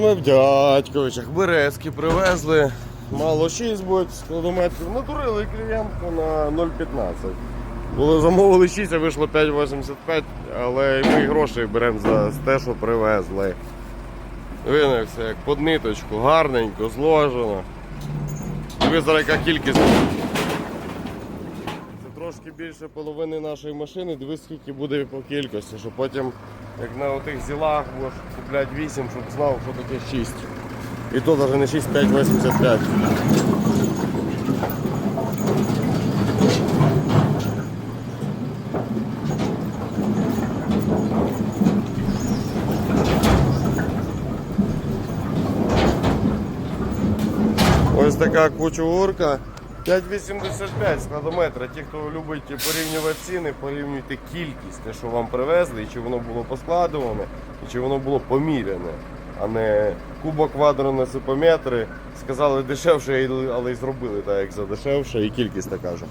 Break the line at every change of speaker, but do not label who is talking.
Ми в дядьковичах березки привезли. Мало 6 буде складометрів. Натурили клієнтку на 0,15. Були замовили 6, а вийшло 5,85, але ми і грошей беремо за те, що привезли. Видно, все як під ниточку, гарненько, зложено. Ви зараз яка кількість. Трошки більше половини нашої машини, дивись, скільки буде по кількості, щоб потім, як на отих зілах, будеш купляти 8, щоб знав, що таке 6. І то навіть не 6, 5, 85. Ось така кучугурка. 5,85 складометра. Ті, хто любить порівнювати ціни, порівнюйте кількість, те, що вам привезли, і чи воно було поскладуване, і чи воно було поміряне, а не кубок квадро сипометри. Сказали дешевше, але й зробили так, як задешевше, і кількість така ж.